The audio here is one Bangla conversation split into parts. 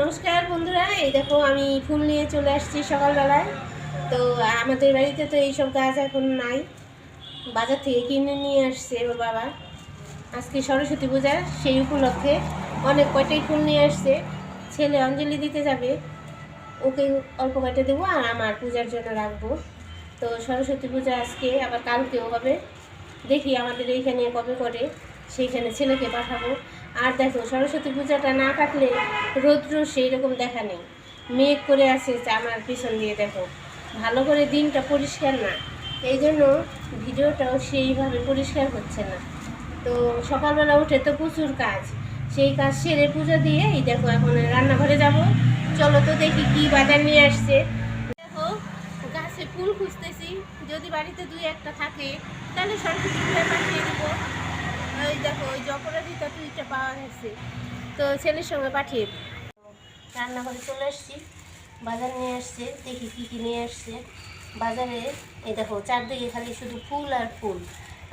নমস্কার বন্ধুরা, এই দেখো আমি ফুল নিয়ে চলে আসছি সকালবেলায়। তো আমাদের বাড়িতে তো এইসব গাছ এখন নাই। বাজার থেকে কিনে নিয়ে আসছে ওর বাবা। আজকে সরস্বতী পূজা, সেই উপলক্ষে অনেক কয়টাই ফুল নিয়ে আসছে। ছেলে অঞ্জলি দিতে যাবে, ওকে অল্প কয়টা দেবো আর আমার পূজার জন্য রাখব। তো সরস্বতী পূজা আজকে, আবার কালকেও হবে। দেখি আমাদের এইখানে কবে করে, সেইখানে ছেলেকে পাঠাবো। আর দেখো, সরস্বতী পূজাটা না কাটলে রৌদ্র সেই রকম দেখা নেই। মেঘ করে আছে আমার পিছন দিয়ে দেখো। ভালো করে দিনটা পরিষ্কার না। এই জন্য ভিডিওটাও সেইভাবে পরিষ্কার হচ্ছে না। তো সকালবেলা উঠে তো প্রচুর কাজ। সেই কাজ সেরে পুজো দিয়ে এই দেখো এখন রান্নাঘরে যাব। চলো তো দেখি কি বাজার নিয়ে আসছে। দেখো, গাছে ফুল খুঁজতেছি। যদি বাড়িতে দুই একটা থাকে, তাহলে সরস্বতী পাঠিয়ে দেবো। ওই দেখো ওই অপরাজিতা টুইটা পাওয়া গেছে। তো ছেলের সঙ্গে পাঠিয়ে রান্নাঘরে চলে আসছি, বাজার নিয়ে আসছে, দেখি কী কী নিয়ে আসছে। বাজারে এই দেখো, চারদিকে খালি শুধু ফুল আর ফুল।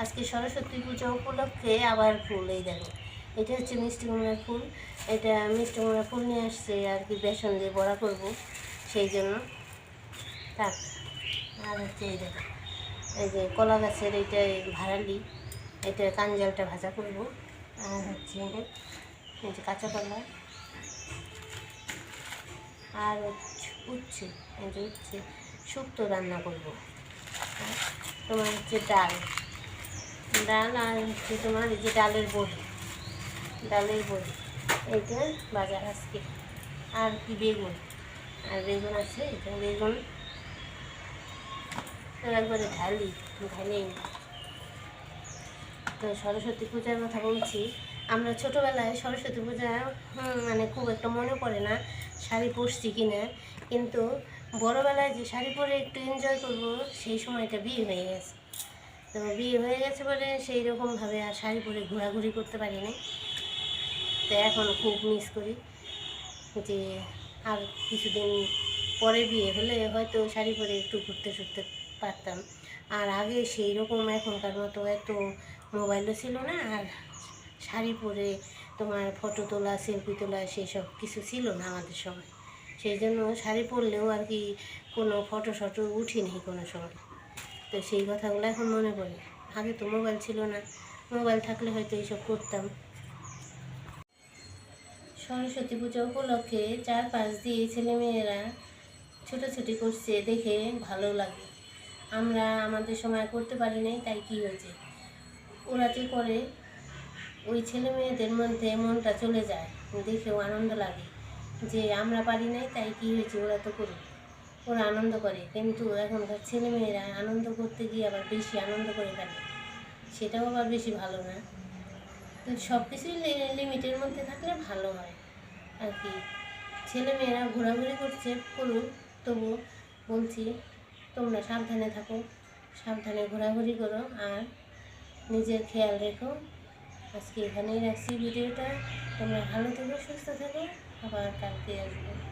আজকে সরস্বতী পুজো উপলক্ষে আবার ফুল, এই দেখো। এটা হচ্ছে মিষ্টি কুমড়ার ফুল। এটা মিষ্টি কুমড়ার ফুল নিয়ে আসছে, আর কি বেসন দিয়ে বড়া করব, সেই জন্য। থাক আর হচ্ছে এই দেখো, এই যে কলা গাছের এইটা ভাড়ালি। এটা কাঞ্জালটা ভাজা করব। আর হচ্ছে যে কাঁচা কলা আর উচ্ছে এই যে উচ্ছে, শুক্তো রান্না করব। তোমার হচ্ছে ডাল। ডাল আর হচ্ছে তোমার এই যে ডালের বড়ি। ডালের বড়ি। এইটা বাজার আজকে। আর কি বেগুন। আর বেগুন আছে, এটা বেগুন। একবারে ঢালি। ঢালেই তো সরস্বতী পূজার কথা বলছি। আমরা ছোটোবেলায় সরস্বতী পূজা মানে খুব একটা মনে পড়ে না, শাড়ি পরছি কিনা। কিন্তু বড়োবেলায় যে শাড়ি পরে একটু এনজয় করব, সেই সময়টা বিয়ে হয়ে গেছে। তো বিয়ে হয়ে গেছে বলে সেই রকমভাবে আর শাড়ি পরে ঘোরাঘুরি করতে পারি না তো এখন খুব মিস করি যে আর কিছুদিন পরে বিয়ে হলে হয়তো শাড়ি পরে একটু ঘুরতে ঘুরতে পারতাম। আর আগে সেই রকম এখনকার মতো এত মোবাইলও ছিল না, আর শাড়ি পরে তোমার ফটো তোলা সেলফি তোলা সেসব কিছু ছিল না আমাদের সময়। সেই জন্য শাড়ি পরলেও আর কি কোনো ফটো শটো উঠিনি কোনো সময়। তো সেই কথাগুলো এখন মনে পড়ে। আগে তো মোবাইল ছিল না, মোবাইল থাকলে হয়তো এইসব করতাম। সরস্বতী পূজা উপলক্ষে চার পাঁচ দিয়ে ছেলেমেয়েরা ছোটাছুটি করছে দেখে ভালো লাগে। আমরা আমাদের সময় করতে পারি নাই, তাই কি হয়েছে? ওরা যে করে? ওই ছেলে মেয়েদের মধ্যে মনটা চলে যায় দেখেও আনন্দ লাগে। যে আমরা পারি নাই, তাই কি হয়েছে? ওরা তো করে। ওরা আনন্দ করে, কিন্তু এখনকার ছেলে মেয়েরা আনন্দ করতে গিয়ে আবার বেশি আনন্দ করে ফেলে। সেটাও আবার বেশি ভালো না। তো সব কিছুই লিমিটের মধ্যে থাকলে ভালো হয় আর কি। ছেলে মেয়েরা ঘোরাঘুরি করছে, করুক তবু বলছি, তোমরা সাবধানে থাকো, সাবধানে ঘোরাঘুরি করো, আর নিজের খেয়াল রেখো। আজকে এখানেই রাখছি ভিডিওটা। তোমরা ভালো থেকো, সুস্থ থেকো। আবার কালকে আসব।